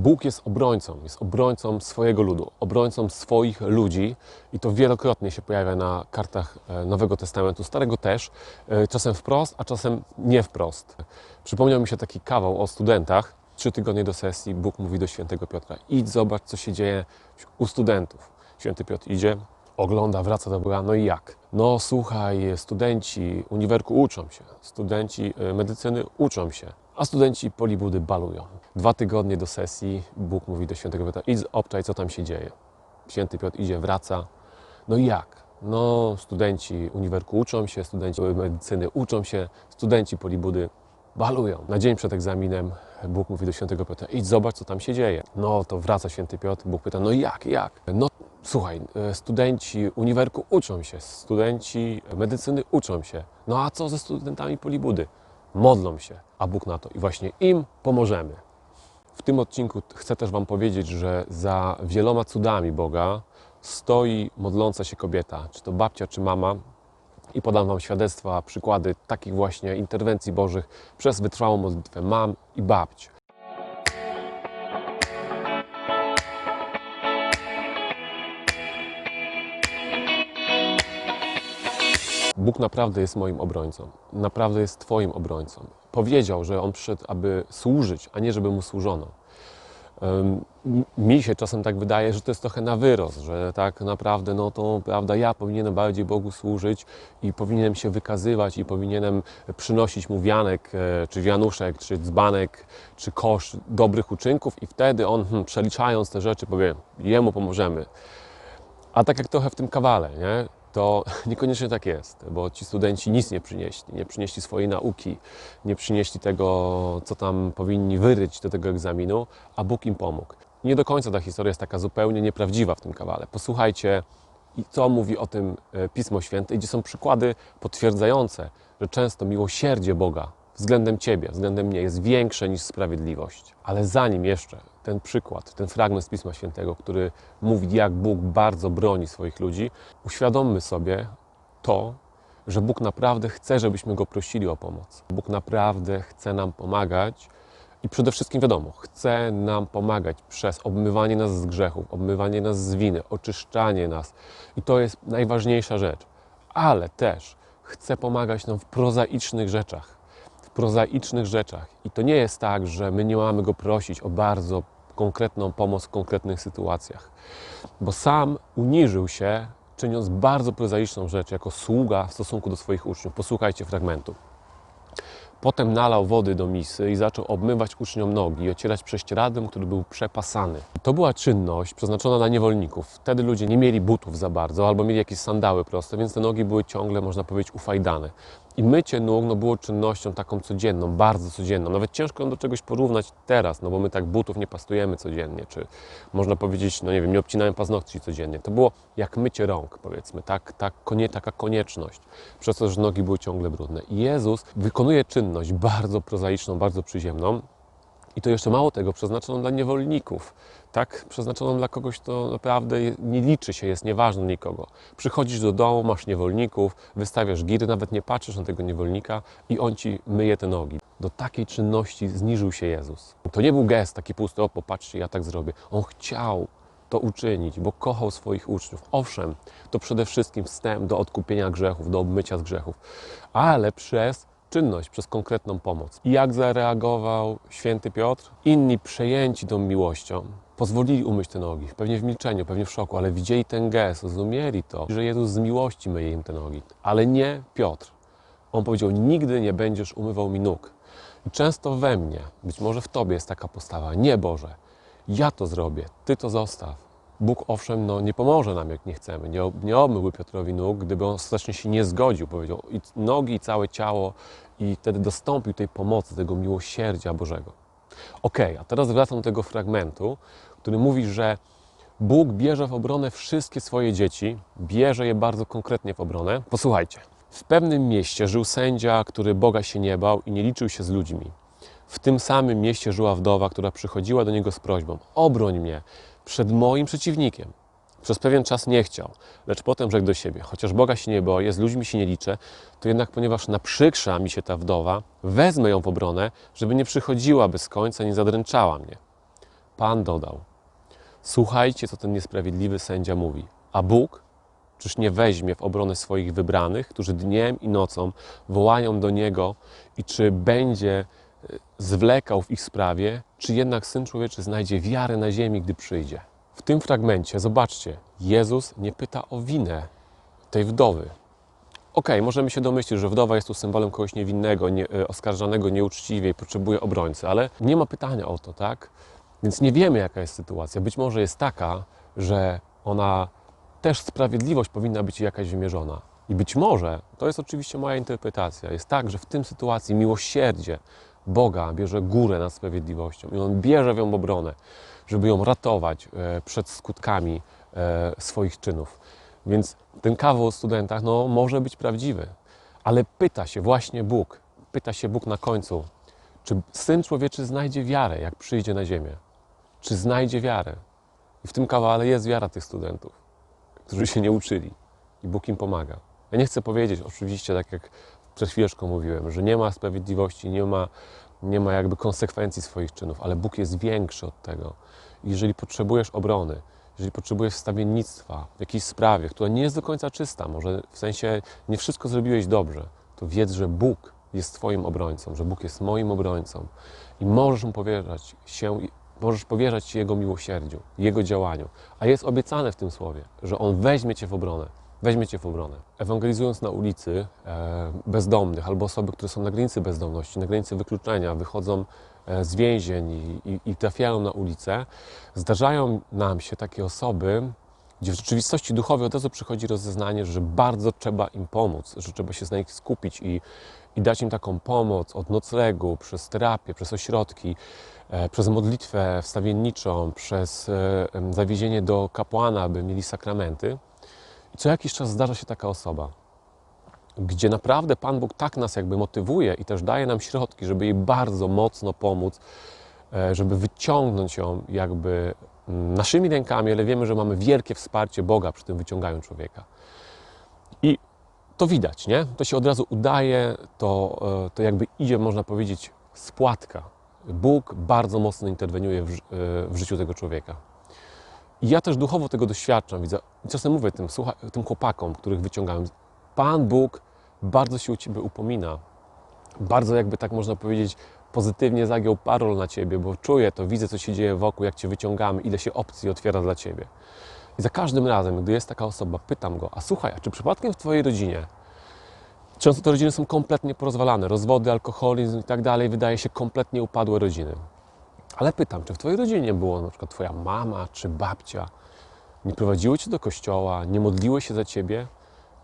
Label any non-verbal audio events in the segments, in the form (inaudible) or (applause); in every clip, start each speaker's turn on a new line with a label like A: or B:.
A: Bóg jest obrońcą, jest obrońcą swojego ludu, obrońcą swoich ludzi i to wielokrotnie się pojawia na kartach e, Nowego Testamentu, Starego też, e, czasem wprost, a czasem nie wprost. Przypomniał mi się taki kawał o studentach. Trzy tygodnie do sesji Bóg mówi do świętego Piotra: idź zobacz, co się dzieje u studentów. Święty Piotr idzie, ogląda, wraca do Boga, no i jak? No słuchaj, studenci uniwerku uczą się, studenci e, medycyny uczą się, a studenci polibudy balują. Dwa tygodnie do sesji Bóg mówi do świętego Piotra, idź obczaj, co tam się dzieje. Święty Piotr idzie, wraca, no i jak? No studenci uniwerku uczą się, studenci medycyny uczą się, studenci polibudy balują. Na dzień przed egzaminem Bóg mówi do świętego Piotra, idź zobacz, co tam się dzieje. No to wraca święty Piotr, Bóg pyta, no jak, jak? No słuchaj, e, studenci uniwerku uczą się, studenci medycyny uczą się. No a co ze studentami polibudy? Modlą się, a Bóg na to i właśnie im pomożemy. W tym odcinku chcę też Wam powiedzieć, że za wieloma cudami Boga stoi modląca się kobieta, czy to babcia, czy mama. I podam Wam świadectwa, przykłady takich właśnie interwencji Bożych przez wytrwałą modlitwę mam i babć. Bóg naprawdę jest moim obrońcą. Naprawdę jest Twoim obrońcą. Powiedział, że On przyszedł, aby służyć, a nie żeby Mu służono. Mi się czasem tak wydaje, że to jest trochę na wyrost, że tak naprawdę, no to prawda, ja powinienem bardziej Bogu służyć i powinienem się wykazywać i powinienem przynosić Mu wianek, e, czy wianuszek, czy dzbanek, czy kosz dobrych uczynków i wtedy On, hmm, przeliczając te rzeczy, powie, Jemu pomożemy. A tak jak trochę w tym kawale, nie? To (laughs) niekoniecznie tak jest, bo ci studenci nic nie przynieśli. Nie przynieśli swojej nauki, nie przynieśli tego, co tam powinni wyryć do tego egzaminu, a Bóg im pomógł. Nie do końca ta historia jest taka zupełnie nieprawdziwa w tym kawale. Posłuchajcie, co mówi o tym e, Pismo Święte, gdzie są przykłady potwierdzające, że często miłosierdzie Boga względem Ciebie, względem mnie jest większe niż sprawiedliwość. Ale zanim jeszcze ten przykład, ten fragment z Pisma Świętego, który mówi, jak Bóg bardzo broni swoich ludzi, uświadommy sobie to, że Bóg naprawdę chce, żebyśmy Go prosili o pomoc. Bóg naprawdę chce nam pomagać i przede wszystkim wiadomo, chce nam pomagać przez obmywanie nas z grzechów, obmywanie nas z winy, oczyszczanie nas. I to jest najważniejsza rzecz. Ale też chce pomagać nam w prozaicznych rzeczach prozaicznych rzeczach. I to nie jest tak, że my nie mamy go prosić o bardzo konkretną pomoc w konkretnych sytuacjach, bo sam uniżył się, czyniąc bardzo prozaiczną rzecz jako sługa w stosunku do swoich uczniów. Posłuchajcie fragmentu. Potem nalał wody do misy i zaczął obmywać uczniom nogi i ocierać prześcieradłem, który był przepasany. To była czynność przeznaczona dla niewolników. Wtedy ludzie nie mieli butów za bardzo albo mieli jakieś sandały proste, więc te nogi były ciągle, można powiedzieć, ufajdane. I mycie nóg no, było czynnością taką codzienną, bardzo codzienną. Nawet ciężko ją do czegoś porównać teraz, no bo my tak butów nie pastujemy codziennie, czy można powiedzieć, no nie wiem, nie obcinałem paznokci codziennie. To było jak mycie rąk, powiedzmy, tak, tak, konie, taka konieczność, przez to, że nogi były ciągle brudne. I Jezus wykonuje czynność bardzo prozaiczną, bardzo przyziemną, i to jeszcze mało tego, przeznaczoną dla niewolników, tak? Przeznaczoną dla kogoś, kto naprawdę nie liczy się, jest nieważny nikogo. Przychodzisz do domu, masz niewolników, wystawiasz giry, nawet nie patrzysz na tego niewolnika i on ci myje te nogi. Do takiej czynności zniżył się Jezus. To nie był gest taki pusty, o popatrzcie, ja tak zrobię. On chciał to uczynić, bo kochał swoich uczniów. Owszem, to przede wszystkim wstęp do odkupienia grzechów, do obmycia z grzechów, ale przez czynność, przez konkretną pomoc. I jak zareagował święty Piotr? Inni przejęci tą miłością pozwolili umyć te nogi, pewnie w milczeniu, pewnie w szoku, ale widzieli ten gest, zrozumieli to, że Jezus z miłości myje im te nogi. Ale nie Piotr. On powiedział, nigdy nie będziesz umywał mi nóg. I często we mnie, być może w Tobie jest taka postawa, nie Boże, ja to zrobię, Ty to zostaw. Bóg owszem no, nie pomoże nam, jak nie chcemy. Nie, nie obmyłby Piotrowi nóg, gdyby on ostatecznie się nie zgodził. Powiedział i nogi, i całe ciało i wtedy dostąpił tej pomocy, tego miłosierdzia Bożego. Okej, a teraz wracam do tego fragmentu, który mówi, że Bóg bierze w obronę wszystkie swoje dzieci, bierze je bardzo konkretnie w obronę. Posłuchajcie. W pewnym mieście żył sędzia, który Boga się nie bał i nie liczył się z ludźmi. W tym samym mieście żyła wdowa, która przychodziła do niego z prośbą: Obroń mnie przed moim przeciwnikiem. Przez pewien czas nie chciał, lecz potem rzekł do siebie: Chociaż Boga się nie boję, z ludźmi się nie liczę, to jednak, ponieważ naprzykrza mi się ta wdowa, wezmę ją w obronę, żeby nie przychodziła bez końca, nie zadręczała mnie. Pan dodał: Słuchajcie, co ten niesprawiedliwy sędzia mówi. A Bóg, czyż nie weźmie w obronę swoich wybranych, którzy dniem i nocą wołają do Niego, i czy będzie zwlekał w ich sprawie, czy jednak Syn Człowieczy znajdzie wiarę na ziemi, gdy przyjdzie? W tym fragmencie, zobaczcie, Jezus nie pyta o winę tej wdowy. Okej, możemy się domyślić, że wdowa jest tu symbolem kogoś niewinnego, nie, e, oskarżanego nieuczciwie i potrzebuje obrońcy, ale nie ma pytania o to, tak? Więc nie wiemy, jaka jest sytuacja. Być może jest taka, że ona też sprawiedliwość powinna być jakaś wymierzona. I być może, to jest oczywiście moja interpretacja, jest tak, że w tym sytuacji miłosierdzie Boga bierze górę nad sprawiedliwością i On bierze ją w obronę, żeby ją ratować e, przed skutkami e, swoich czynów. Więc ten kawał o studentach no, może być prawdziwy, ale pyta się właśnie Bóg, pyta się Bóg na końcu, czy Syn Człowieczy znajdzie wiarę, jak przyjdzie na ziemię? Czy znajdzie wiarę? I w tym kawale jest wiara tych studentów, którzy się nie uczyli i Bóg im pomaga. Ja nie chcę powiedzieć, oczywiście, tak jak przed chwileczką mówiłem, że nie ma sprawiedliwości, nie ma, nie ma jakby konsekwencji swoich czynów, ale Bóg jest większy od tego. Jeżeli potrzebujesz obrony, jeżeli potrzebujesz wstawiennictwa w jakiejś sprawie, która nie jest do końca czysta, może w sensie nie wszystko zrobiłeś dobrze, to wiedz, że Bóg jest Twoim obrońcą, że Bóg jest moim obrońcą i możesz Mu powierzać się, możesz powierzać się Jego miłosierdziu, Jego działaniu. A jest obiecane w tym słowie, że On weźmie Cię w obronę. Weźmie Cię w obronę. Ewangelizując na ulicy e, bezdomnych albo osoby, które są na granicy bezdomności, na granicy wykluczenia, wychodzą e, z więzień i, i, i trafiają na ulicę, zdarzają nam się takie osoby, gdzie w rzeczywistości duchowej od razu przychodzi rozeznanie, że bardzo trzeba im pomóc, że trzeba się na nich skupić i, i dać im taką pomoc od noclegu, przez terapię, przez ośrodki, e, przez modlitwę wstawienniczą, przez e, zawiezienie do kapłana, aby mieli sakramenty. Co jakiś czas zdarza się taka osoba, gdzie naprawdę Pan Bóg tak nas jakby motywuje i też daje nam środki, żeby jej bardzo mocno pomóc, e, żeby wyciągnąć ją jakby mm, naszymi rękami, ale wiemy, że mamy wielkie wsparcie Boga przy tym wyciąganiu człowieka. I to widać, nie? To się od razu udaje, to, e, to jakby idzie, można powiedzieć, spłatka. Bóg bardzo mocno interweniuje w, e, w życiu tego człowieka. I ja też duchowo tego doświadczam. Widzę, czasem mówię tym, słucha, tym chłopakom, których wyciągałem, Pan Bóg bardzo się u Ciebie upomina. Bardzo jakby tak można powiedzieć, pozytywnie zagiął parol na Ciebie, bo czuję to, widzę co się dzieje wokół, jak Cię wyciągamy, ile się opcji otwiera dla Ciebie. I za każdym razem, gdy jest taka osoba, pytam go, a słuchaj, a czy przypadkiem w Twojej rodzinie Często te rodziny są kompletnie porozwalane, rozwody, alkoholizm i tak dalej, wydaje się kompletnie upadłe rodziny. Ale pytam, czy w Twojej rodzinie było na przykład Twoja mama czy babcia, nie prowadziły Cię do kościoła, nie modliły się za Ciebie?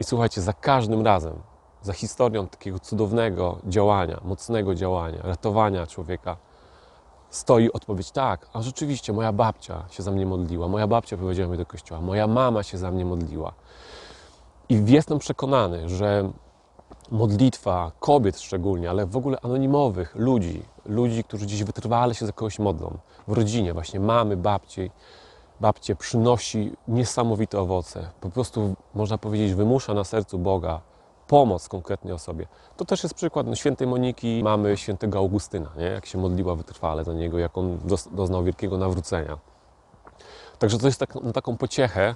A: I słuchajcie, za każdym razem, za historią takiego cudownego działania, mocnego działania, ratowania człowieka, stoi odpowiedź tak, a rzeczywiście moja babcia się za mnie modliła, moja babcia prowadziła mnie do kościoła, moja mama się za mnie modliła. I jestem przekonany, że modlitwa kobiet szczególnie, ale w ogóle anonimowych ludzi, ludzi, którzy gdzieś wytrwale się za kogoś modlą, w rodzinie, właśnie mamy, babci, babcie, przynosi niesamowite owoce. Po prostu, można powiedzieć, wymusza na sercu Boga pomoc konkretnej osobie. To też jest przykład no, świętej Moniki, mamy świętego Augustyna, nie? jak się modliła wytrwale do niego, jak on doznał wielkiego nawrócenia. Także to jest tak, na taką pociechę.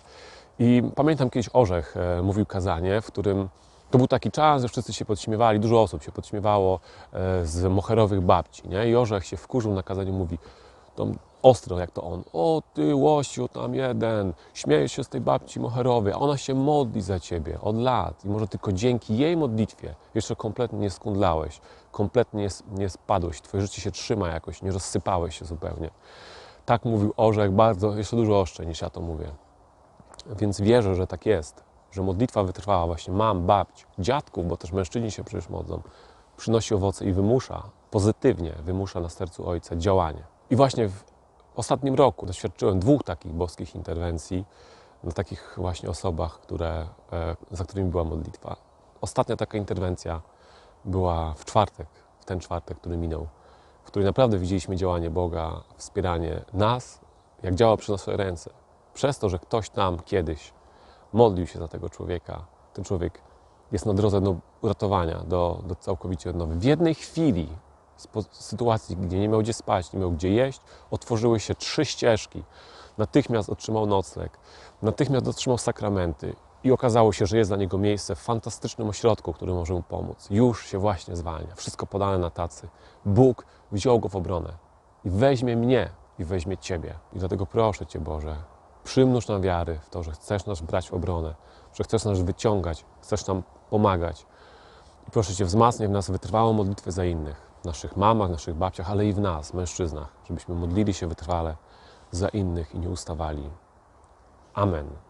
A: I pamiętam kiedyś Orzech e, mówił kazanie, w którym to był taki czas, że wszyscy się podśmiewali, dużo osób się podśmiewało e, z moherowych babci. Nie? I Orzech się wkurzył na kazaniu, mówi to ostro jak to on. O ty łosiu tam jeden, śmiejesz się z tej babci moherowej, a ona się modli za ciebie od lat. I może tylko dzięki jej modlitwie jeszcze kompletnie nie skundlałeś, kompletnie nie, spadłeś, twoje życie się trzyma jakoś, nie rozsypałeś się zupełnie. Tak mówił Orzech bardzo, jeszcze dużo oszczęść niż ja to mówię. Więc wierzę, że tak jest, że modlitwa wytrwała właśnie mam, babć, dziadków, bo też mężczyźni się przecież modlą, przynosi owoce i wymusza, pozytywnie wymusza na sercu Ojca działanie. I właśnie w ostatnim roku doświadczyłem dwóch takich boskich interwencji na takich właśnie osobach, które, e, za którymi była modlitwa. Ostatnia taka interwencja była w czwartek, w ten czwartek, który minął, w której naprawdę widzieliśmy działanie Boga, wspieranie nas, jak działa przez nasze ręce. Przez to, że ktoś tam kiedyś modlił się za tego człowieka, ten człowiek jest na drodze do uratowania, do, do całkowicie odnowy. W jednej chwili z sytuacji, gdzie nie miał gdzie spać, nie miał gdzie jeść, otworzyły się trzy ścieżki. Natychmiast otrzymał nocleg, natychmiast otrzymał sakramenty i okazało się, że jest dla niego miejsce w fantastycznym ośrodku, który może mu pomóc. Już się właśnie zwalnia, wszystko podane na tacy. Bóg wziął go w obronę i weźmie mnie i weźmie Ciebie. I dlatego proszę Cię, Boże, przymnóż nam wiary w to, że chcesz nas brać w obronę, że chcesz nas wyciągać, chcesz nam pomagać. I proszę Cię, wzmacniaj w nas wytrwałą modlitwę za innych, w naszych mamach, naszych babciach, ale i w nas, mężczyznach, żebyśmy modlili się wytrwale za innych i nie ustawali. Amen.